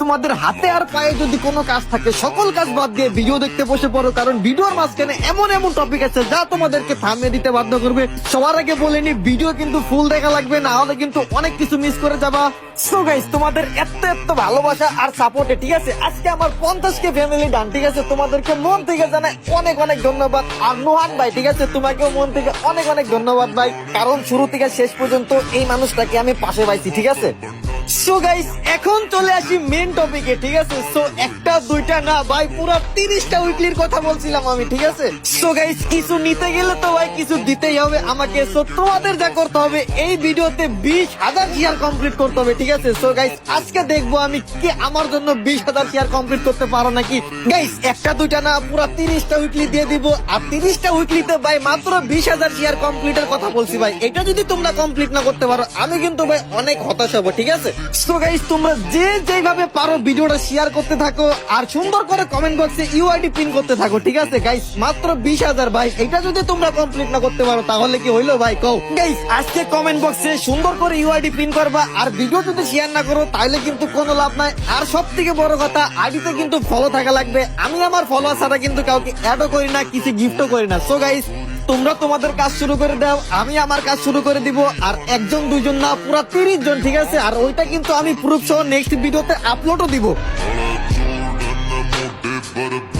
তোমাদের হাতে আর পায়ে যদি কোনো কাজ থাকে, সকল কাজ বাদ দিয়ে ভিডিও দেখতে বসে পড়ো, কারণ ভিডিওর মাঝখানে এমন এমন টপিক আছে যা তোমাদেরকে থামিয়ে দিতে বাধ্য করবে। সবার আগে ভিডিও কিন্তু ফুল দেখা লাগবে, না হলে কিন্তু অনেক কিছু মিস করে যাবা। সো গাইস তোমাদের এত এত ভালোবাসা আর সাপোর্টে ঠিক আছে? আজকে আমার পঞ্চাশ কে ফ্যামিলি ডান ঠিক আছে? তোমাদেরকে মন থেকে জানাই অনেক অনেক ধন্যবাদ। আর নোহান ভাই, ঠিক আছে? তোমাকেও মন থেকে অনেক অনেক ধন্যবাদ ভাই। কারণ শুরু থেকে শেষ পর্যন্ত এই মানুষটাকে আমি পাশে পাইছি, ঠিক আছে? সো গাইস এখন চলে আসি মেন টপিকে ঠিক আছে? সো একটা দুইটা না, ভাই, পুরো তিরিশটা উইকলির কথা বলছিলাম আমি, ঠিক আছে? সো গাইস কিছু নিতে গেলে তো ভাই কিছু দিতেই হবে। আমাকে সো তোমাদের যা করতে হবে, এই ভিডিওতে বিশ হাজার শেয়ার কমপ্লিট করতে হবে, ঠিক আছে? সো গাইস আজকে দেখব আমি কি আমার জন্য বিশ হাজার শেয়ার কমপ্লিট করতে পারো নাকি? গাইস একটা, দুইটা না, পুরো তিরিশটা উইকলি দিয়ে দিব। আর তিরিশটা উইকলিতে ভাই মাত্র বিশ হাজার শেয়ার কমপ্লিটের কথা বলছি ভাই। এটা যদি তোমরা কমপ্লিট না করতে পারো, আমি কিন্তু ভাই অনেক হতাশ হব, ঠিক আছে? সো গাইস তোমরা যে যেভাবে পারো ভিডিওটা শেয়ার করতে থাকো। আর সুন্দর করে কমেন্ট বক্সে ইউআইডি পিন করতে থাকো, ঠিক আছে? গাইস মাত্র বিশ হাজার ভাই। এটা যদি তোমরা কমপ্লিট না করতে পারো, তাহলে কি হইল ভাই? কও। গাইস আজকে কমেন্ট বক্সে সুন্দর করে ইউআইডি পিন করবা, আর ভিডিও যদি শেয়ার না করো, তাহলে কিন্তু কোনো লাভ নাই। আর সব থেকে বড় কথা, আইডিতে কিন্তু ফলো থাকা লাগবে। আমি আমার ফলোয়ার ছাড়া কিন্তু কাউকে অ্যাডও করি না, কিছু গিফটও করি না। সো গাইস তোমরা তোমাদের কাজ শুরু করে দাও, আমি আমার কাজ শুরু করে দিব, আর একজন, দুইজন না, পুরা তিরিশ জন, ঠিক আছে? আর ওইটা কিন্তু আমি প্রুফ সহ নেক্সট ভিডিওতে আপলোডও দিব। but a